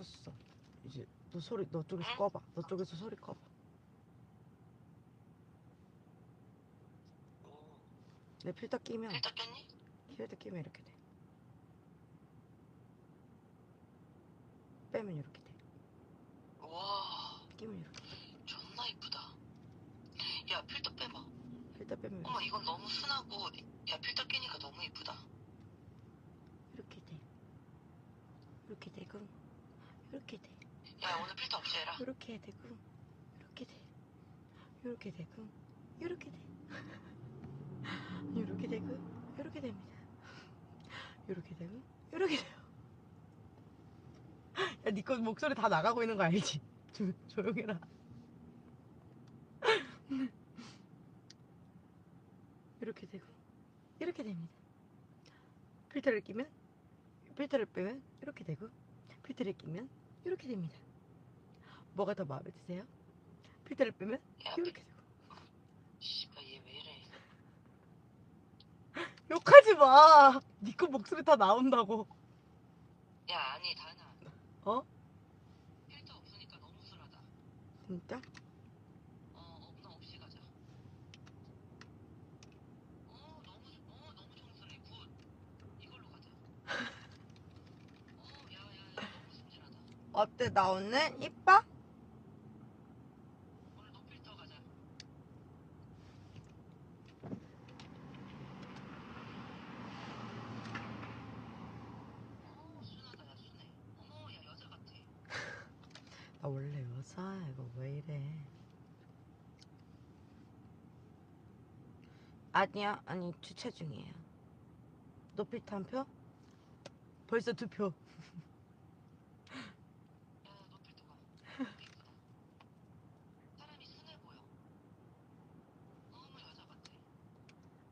켰어. 이제 너 소리 너 쪽에서 응? 꺼봐. 너 쪽에서 소리 꺼봐. 오. 내 필터 끼면 필터 꼈니? 필터 끼면 이렇게 돼. 빼면 이렇게 돼. 와, 끼면 이렇게. 돼. 존나 이쁘다. 야, 필터 빼봐. 필터 빼면 어머, 이건 너무 순하고, 야, 필터 끼니까 너무 이쁘다. 이렇게 돼. 이렇게 되고 이렇게 돼. 야, 오늘 필터 없애라. 이렇게 되고 이렇게 돼. 이렇게 되고 이렇게 돼. 이렇게 되고 이렇게 됩니다. 이렇게 되고 이렇게 돼요. 야, 니거 목소리 다 나가고 있는 거 알지? 조, 조용해라. 이렇게 되고 이렇게 됩니다. 필터를 끼면 필터를 빼면 이렇게 되고 필터를 끼면 이렇게 됩니다. 뭐가 더 마음에 드세요? 필터를 빼면 야, 이렇게 되고 씨발, 얘 왜 이래. 욕하지 마. 니거 목소리 다 나온다고. 야, 아니, 다나. 어? 필터 없으니까 너무 순하다. 진짜? 어, 없나 없이 가자. 어, 너무, 어, 너무 청순해. 굿. 이걸로 가자. 어, 야, 야, 야, 너무 순진하다. 어때 나 오늘 이뻐? 오늘 노 필터 가자. 어, 순하다, 야, 순해. 어머, 야, 여자 같아. 나 원래 여자야 이거 왜 이래? 아니야 아니 주차 중이에요. 너 필터 한 표? 벌써 두 표. 야, 노 필터 가. 너무 이쁘다. 사람이 순해 보여. 너무 여자 같아.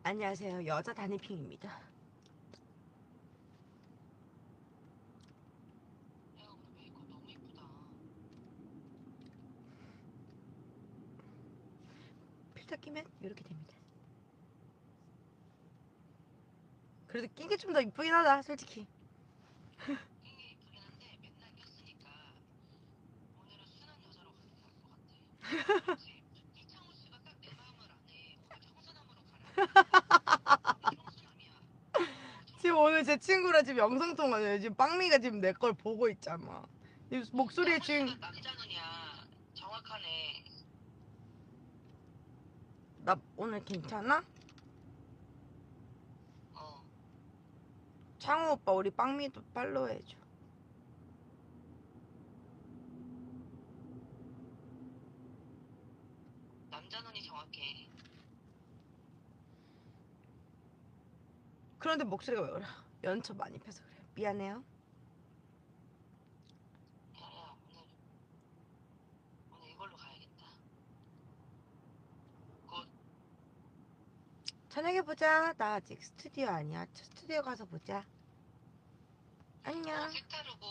안녕하세요 여자 단일핑입니다. 이쁘다. 필터 끼면 이렇게 됩니다. 그래도 낀 게 좀 더 이쁘긴 하다 솔직히. 오늘 제 친구랑 지금 영상 통화해요. 지금 빵미가 지금 내 걸 보고 있잖아. 이 목소리에 지금 씨가 남자 눈이야. 정확하네. 나 오늘 괜찮아? 어. 창호 오빠 우리 빵미도 팔로우 해줘. 남자 눈이 정확해. 그런데 목소리가 왜 그래? 연초 많이 펴서 그래. 미안해요. 야야 오늘 오늘 이걸로 가야겠다. 굿. 저녁에 보자. 나 아직 스튜디오 아니야. 저 스튜디오 가서 보자. 안녕. 어, 색다르고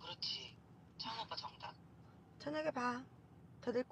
그렇지. 창호 오빠 정답. 저녁에 봐. 다들